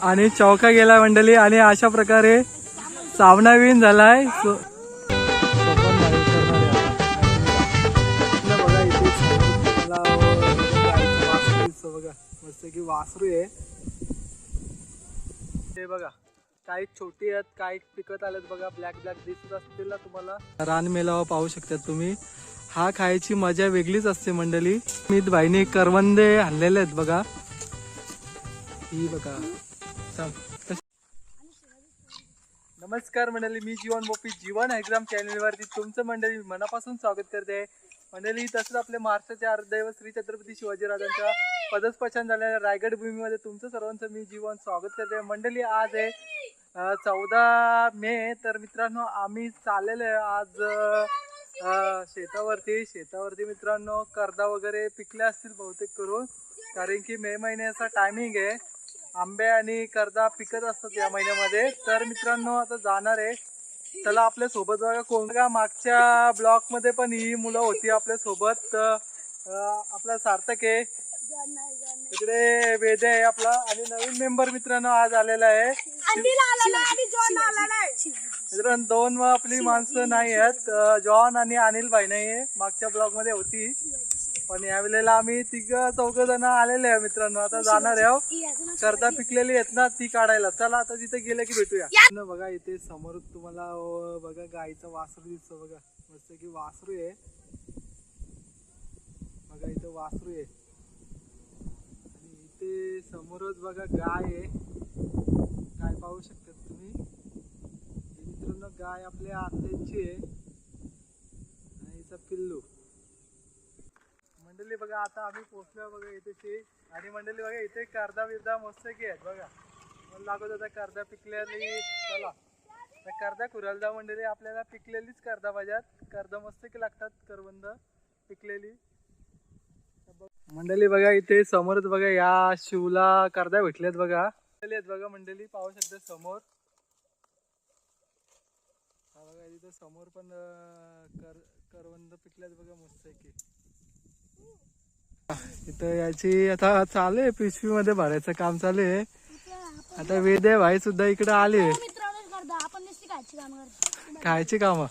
आणि चौका गेला मंडळी आणि अशा प्रकारे सावनावीन झालाय. सो- बघा वासरू मस्त की वासरू आहे हे बघा काही छोटी आहेत काही पिकत आलेत बघा ब्लॅक ब्लॅक दिसत असतील ना तुम्हाला रान मेलावा पाहू शकतात तुम्ही. हा खायची मजा वेगळीच असते मंडळी. मी भाईने करवंदे हल्लेले आहेत बघा. ही बघा. नमस्कार मंडळी मी जीवन मोपी जीवन एक्झाम चॅनलवरती तुमचं मंडळी मनापासून स्वागत करते. मंडळी तसंच आपल्या महाराष्ट्राचे अर्धदैव श्री छत्रपती शिवाजीराजांच्या पदस्पर्शन झालेल्या रायगड भूमीमध्ये तुमचं सर्वांचं मी जीवन स्वागत करते. मंडळी आज आहे चौदा मे. तर मित्रांनो आम्ही चाललेलो आहे आज शेतावरती. शेतावरती मित्रांनो कर्दा वगैरे पिकले असतील बहुतेक करून. कारण की मे महिन्याचा टायमिंग आहे. आंबे आणि कर्दा पिकत असतात या महिन्यामध्ये. तर मित्रांनो आता जाणार आहे. चला आपल्यासोबत बघा कोण का मागच्या ब्लॉकमध्ये पण ही मुलं होती आपल्यासोबत. आपला सार्थक आहे. इकडे वेदे आहे आपला. आणि नवीन मेंबर मित्रांनो आज आलेला आहे. मित्रांनो दोन आपली माणसं नाही आहेत. जॉन आणि अनिल भाई नाही मागच्या ब्लॉकमध्ये होती. पण यावेळेला आम्ही तिघ चौघ जण आलेले आहे मित्रांनो. आता जाणार आहे करता पिकलेली आहेत ना ती काढायला. चला आता तिथे गेले की भेटूया. न बघा इथे समोर तुम्हाला बघा गाईचं वासरू दिसतं बघा. मस्त की वासरू आहे. बघा इथं वासरू आहे. आणि इथे समोरच बघा गाय आहे. गाय पाहू शकतात तुम्ही. ही मित्रांनो गाय आपल्या आत्यांची आहे. आणि हिचा पिल्लू. बघा आता आम्ही पोहोचलो बघा इथे आणि मंडळी बघा इथे कर्दा बिर्दा मस्त की आहेत बघा. मला लागत होता कर्दा पिकलेली. चला. तर कर्दा कुरालदा मंडळी आपल्याला पिकलेलीच कर्दा पाहिजेत. कर्दा मस्त की लागतात करवंद पिकलेली. मंडळी बघा इथे समोरच बघा या शिवला कर्दा भेटल्यात बघा. आहेत बघा मंडळी पाहू शकता समोर. बघा इथं समोर पण कर करवंद पिकल्यात बघा मस्त की. इथं याची आता चालू आहे पिशवी मध्ये भरायचं काम चालू आहे. आता वेदे भाई सुद्धा इकडे आले. खायची काम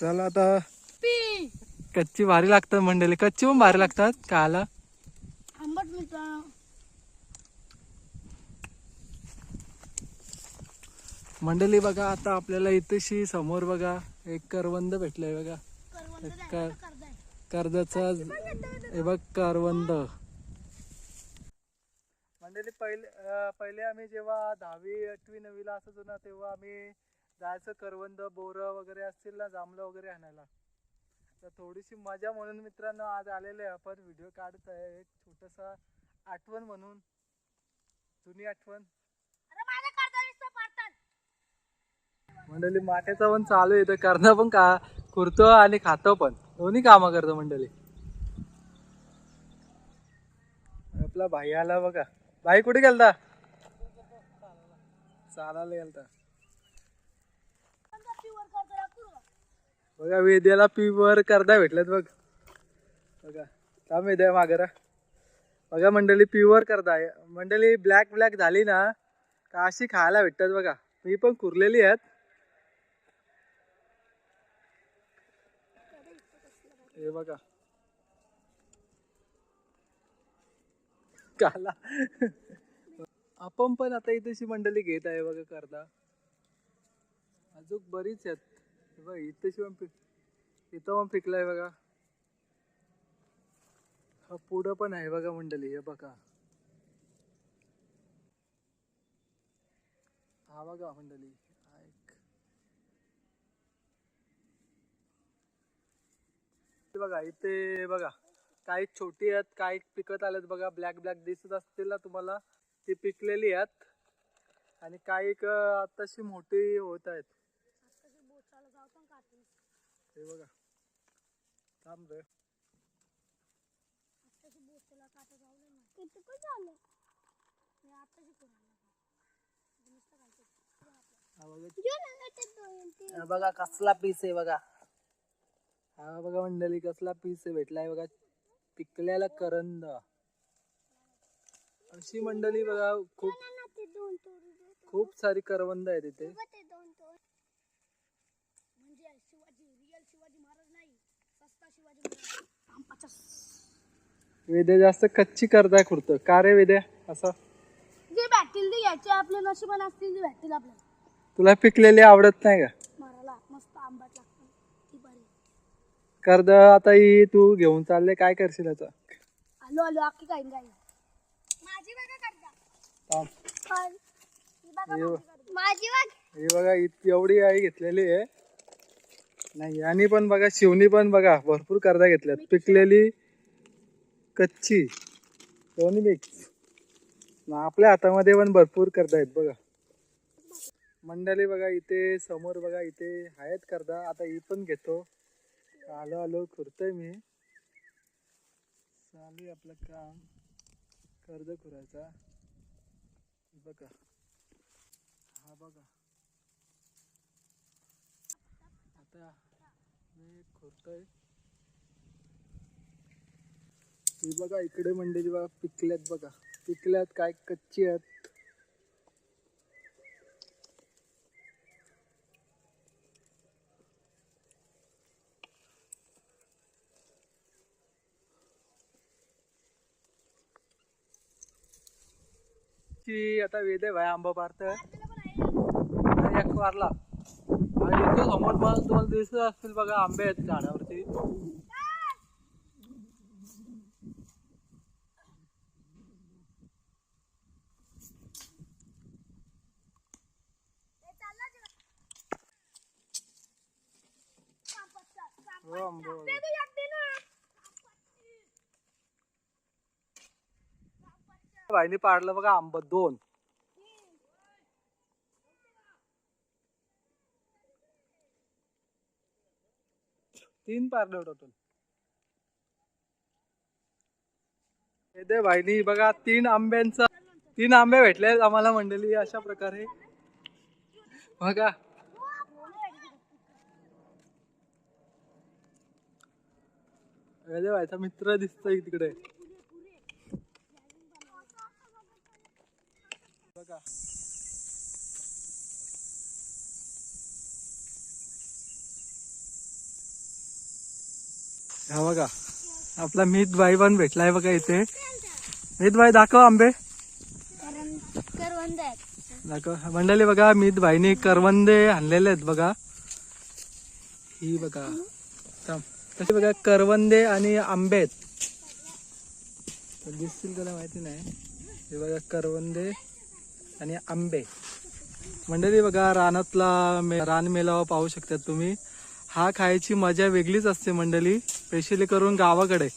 चला आता कच्ची भारी लागतात मंडळी. कच्ची पण भारी लागतात खायला. मंडळी बघा आता आपल्याला इथेशी समोर बघा एक करवंद भेटलंय बघा. करताय. कर्जाचा हे बघ करवंद. मंडळी पहिले पहिले आम्ही जेव्हा दहावी आठवी नववीला असायचो ना तेव्हा आम्ही जायचं करवंद बोर वगैरे असतील ना जांभळं वगैरे आणायला. तर थोडीशी मजा म्हणून मित्रांनो आज आलेले आहे आपण. व्हिडिओ काढत आहे. एक छोटसा आठवण म्हणून. जुनी आठवण. मंडळी माठ्याचा पण चालू आहे. तर करणं पण का करतो आणि खातो पण. दोन्ही कामं करतो मंडळी. आपला भाई आला बघा. भाई कुठे गेलता? चालायला गेलता. बघा वेद्याला पिवर करदा भेटल्यात बघ. बघा थांब वेद्या मागरा बघा मंडळी प्युअर करदा मंडळी ब्लॅक ब्लॅक झाली ना का अशी खायला भेटतात बघा. मी पण कुरलेली आहेत. हे बघा. काला. आपण पण आता इथेशी मंडळी घेत आहे बघा करदा. अजून बरीच आहेत. हे बघ इथेशी पण पिक इथं पण पिकलाय बघा. हा पुढं पण आहे बघा मंडळी हे बघा. हा बघा मंडळी हा एक हे बघा इथे बघा. काही छोटी आहेत काही पिकत आलेत बघा. ब्लॅक ब्लॅक दिसत असतील ना तुम्हाला. ती पिकलेली आहेत. आणि काही आताशी मोठी होत आहेत. हे बघा. थांब रे. बघा. कसला पीस आहे बघा. हा बघा मंडळी कसला पीस भेटलाय बघा. पिकलेला करंद. अशी मंडळी बघा खूप. खूप सारी करवंद आहे तिथे वेदे जास्त कच्ची करताय खुर्त का रे वेद्या? असं. जे भेटतील ते घ्यायचे आपले नशिबान असतील ते भेटतील आपल्याला. तुला पिकलेली आवडत नाही का मारायला मस्त आंबाट लागतं ती बरी कर्द आता ही तू घेऊन चालले काय करशील आता? आलो आलो अख्खी काही काही माझी बघा करता थांब. बघा हे बघ. माझी बघ. हे बघा इत- एवढी आई घेतलेली आहे. नाही आणि पण बघा शिवणी पण बघा भरपूर कर्दा घेतल्यात. पिकलेली कच्ची. दोन्ही मिक्स. आपल्या हातामध्ये पण भरपूर कर्दा आहेत बघा. मंडळी बघा इथे समोर बघा इथे आहेत कर्दा. आता ही पण घेतो. आलो आलो खुरतोय मी. चालू आहे आपलं काम. कर्ज खुरायचा बघा. हा बघा. आता मी खुरतोय. ही बघा इकडे मंडळी बघा पिकल्यात बघा. पिकल्यात काय कच्ची आहेत? ची आता वेदे भाई आंबा आणि एक वारला. आणि इथे समोर तुम्हाला दिसत असतील बघा आंबे आहेत झाडावरती. हो आंबे. वाहिनी पाडलं बघा आंब दोन. तीन पारले टोटल दे भाईनी बघा तीन आंब्यांचा तीन आंबे भेटले आम्हाला मंडळी अशा प्रकारे. बघा. वेदे भाईचा मित्र दिसतोय तिकडे हा बघा आपला मित भाई पण भेटलाय बघा इथे. मित भाई दाखव आंबे. दाखव. मंडळी बघा मित भाईने करवंदे आणलेले आहेत बघा. ही बघा. तसे बघा करवंदे आणि आंबे आहेत. दिसतील त्याला माहिती नाही. हे बघा करवंदे आणि आंबे. मंडळी बघा रानातला मे रान मेलावा पाहू शकतात तुम्ही. हा खायची मजा वेगळीच असते मंडळी स्पेशली करून गावाकडे.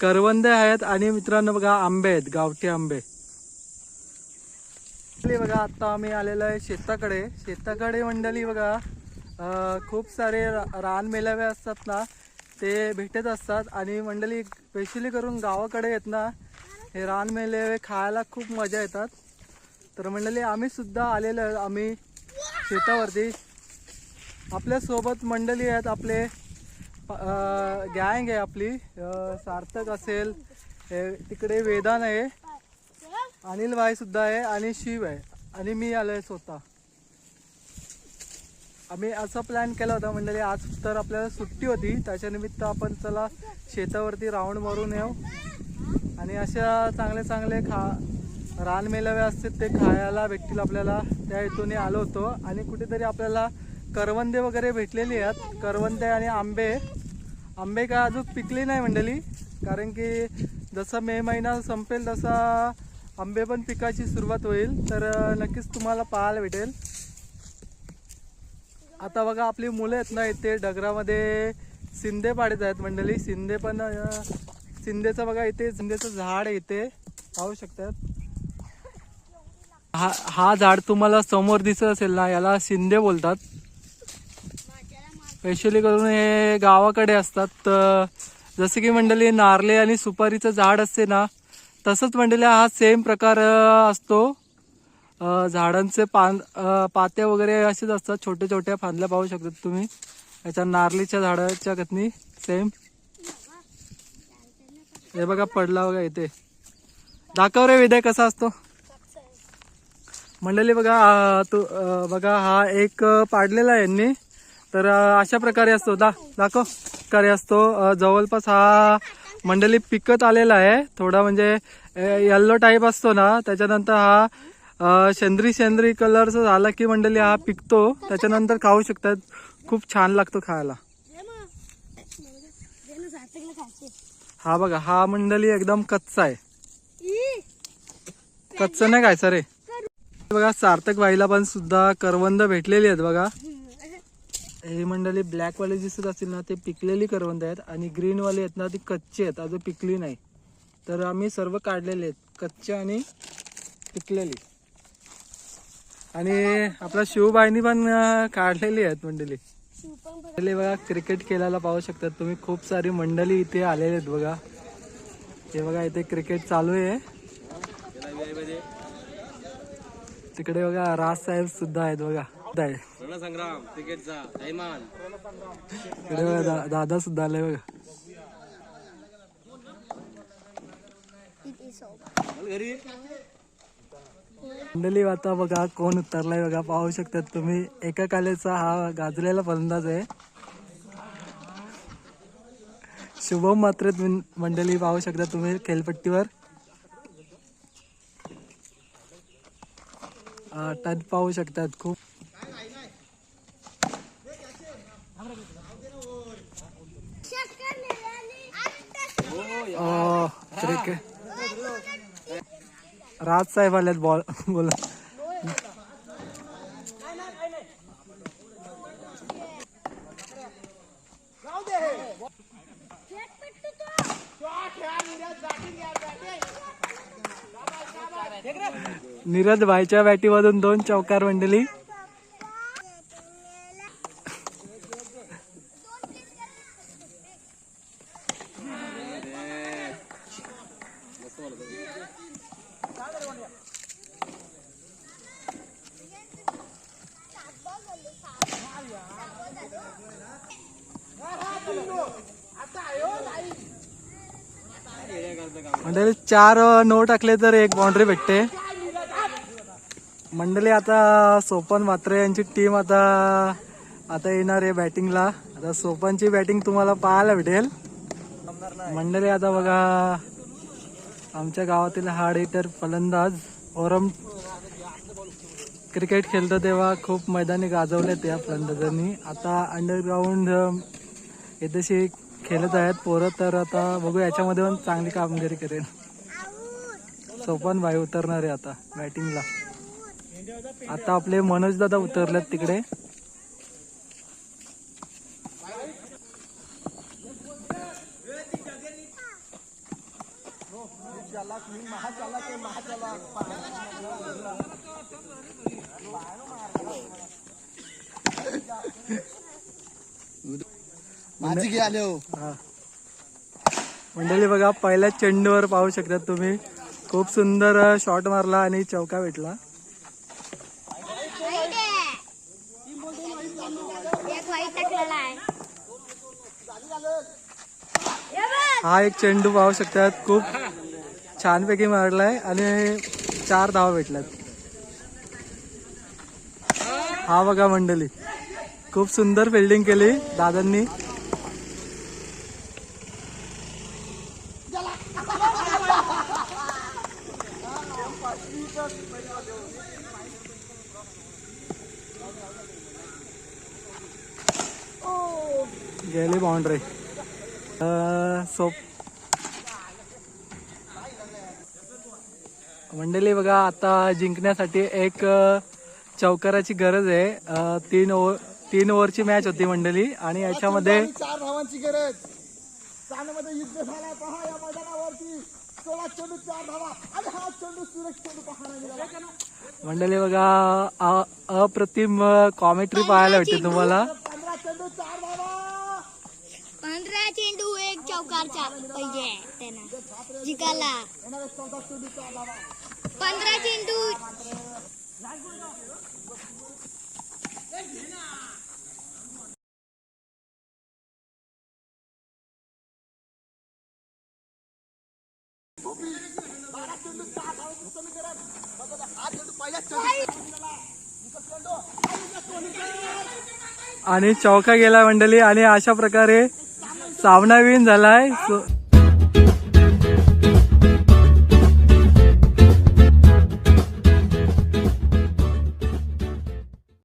करवंदे आहेत आणि मित्रांनो बघा आंबे आहेत गावठी आंबे. बघा आता आम्ही आलेलो आहे शेताकडे. शेताकडे मंडळी बघा खूप सारे रान मेलावे असतात ना ते भेटत असतात. आणि मंडळी स्पेशली करून गावाकडे येत ना हे रान मेलावे खायला खूप मजा येतात. तर मंडळी आम्ही सुद्धा आलेलो आम्ही शेतावरती. आपल्यासोबत मंडळी आहेत आपले गँग आहे आपली. सार्थक असेल हे तिकडे वेदान आहे. अनिल भाई सुद्धा आहे आणि शिव आहे. आणि मी आलोय स्वतः. आम्ही असा प्लॅन केला होता मंडळी आज तर आपल्याला सुट्टी होती. त्याच्यानिमित्त आपण चला शेतावरती राऊंड मारून येऊ. आणि अशा चांगले चांगले खा रान मेलावे असतात ते खायला भेटतील आपल्याला. त्या हेतूने आलो होतो. आणि कुठेतरी आपल्याला करवंदे वगैरे भेटलेली आहेत. करवंदे आणि आंबे. आंबे काय अजून पिकले नाही मंडळी. कारण की जसा मे महिना संपेल तसा आंबे पण पिकाची सुरुवात होईल. तर नक्कीच तुम्हाला पाहायला भेटेल. आता बघा आपली मुलं आहेत ना इथे डगरामध्ये. शिंदे पाडत आहेत मंडळी. शिंदे पण शिंदेचं बघा इथे शिंदेचं झाड आहे इथे. पाहू शकतात. हा हा झाड तुम्हाला समोर दिसत असेल ना याला शिंदे बोलतात. स्पेशली करून हे गावाकडे असतात तर जसं की मंडळी नारले आणि सुपारीचं झाड असते ना तसंच मंडळी हा सेम प्रकार असतो. झाडांचे पान पात्या वगैरे असेच असतात छोट्या छोट्या फांदल्या पाहू शकतात तुम्ही. याच्या नारळीच्या झाडाच्या कथनी सेम हे बघा पडला बघा इथे. दाखव रे विदय कसा असतो? मंडळी बघा तो बघा हा एक पाडलेला आहे यांनी. तर अशा प्रकारे असतो. दा दाखव. प्रकारे असतो. जवळपास हा मंडळी पिकत आलेला आहे. थोडा म्हणजे येल्लो टाईप असतो ना त्याच्यानंतर हा अ, सेंद्री सेंद्री कलरचा झाला की मंडळी हा पिकतो. त्याच्यानंतर खाऊ शकतात. खूप छान लागतो खायला. हा बघा हा मंडळी एकदम कच्चा आहे. कच्चा नाही खायचा रे. बघा सार्थक भाईला पण सुद्धा करवंद भेटलेली आहेत बघा. हे मंडळी ब्लॅक वाले दिसत असतील ना ते पिकलेली करवंद आहेत आणि ग्रीन वाले आहेत ना ती कच्ची आहेत अजून पिकली नाही. तर आम्ही सर्व काढलेले आहेत कच्चे आणि पिकलेली. आणि आपल्या शिवबाईनी पण काढलेली आहेत मंडळी. मंडळी बघा क्रिकेट खेळायला पाहू शकतात तुम्ही. खूप सारी मंडळी इथे आलेले आहेत बघा. हे बघा इथे क्रिकेट चालू आहे. तिकडे बघा राज साहेब सुद्धा आहेत बघा. क्रिकेटचा दैमान इकडे बघा दादा सुद्धा आलाय बघा. मंडळी आता बघा कोण उतरलाय बघा. पाहू शकतात तुम्ही एका कालेचा हा गाजलेला फलंदाज आहे. शुभम मात्र मंडळी पाहू शकता तुम्ही खेळपट्टीवर. अं, टन पाहू शकतात खूप अं, क्रिकेट राज साहेब आलेत बॉल बोला। नीरज भाईच्या बॅटीमधून दोन चौकार मंडळी मंडळी चार नो टाकले तर एक बाउंड्री भेटते. मंडळी आता सोपन मात्रे यांची टीम आता आता येणार आहे बॅटिंगला आता सोपनची बॅटिंग तुम्हाला पाहायला भेटेल. मंडळी आता बघा आमच्या गावातील हार्ड हिटर फलंदाज ओरम क्रिकेट खेळतो तेव्हा खूप मैदानी गाजवलेत या फलंदाजांनी. आता अंडरग्राऊंड येथेशी खेळत आहेत पोरं तर आता बघू याच्यामध्ये पण चांगली कामगिरी करेल. सोपन भाई उतरणार आहे आता बॅटिंगला आता आपले मनोज दादा उतरलेत तिकडे. माझी घे आले हो. हा. मंडळी बघा पहिल्या चेंडूवर पाहू शकता तुम्ही. खूप सुंदर शॉट मारला आणि चौका भेटला. हा एक चेंडू पाहू शकतात खूप छानपैकी मारलाय आणि चार धावा भेटल्यात. हा बघा मंडळी खूप सुंदर फिल्डिंग केली दादांनी. बाउंड्री. सोप मंडळी बघा आता जिंकण्यासाठी एक चौकाराची गरज आहे. तीन ओव्हर तीन ओव्हरची मॅच होती मंडळी. आणि याच्यामध्ये चार धावांची गरज. चांदमध्ये युद्ध झाला पहा या मैदानावरती सोळा चेंडू चार धावा. आणि हा चेंडू सुरेख चेंडू पाहायला मिळाला मंडळी बघा अप्रतिम कॉमेंट्री पाहायला भेटते तुम्हाला. पंधरा चेंडू चार धावा. पंधरा चेंडू एक चौकारचा पाहिजे त्यांना. जिकाला. चेंडू पंधरा चेंडू. आणि चौका गेला मंडळी आणि अशा प्रकारे सामना विन झालाय. सो-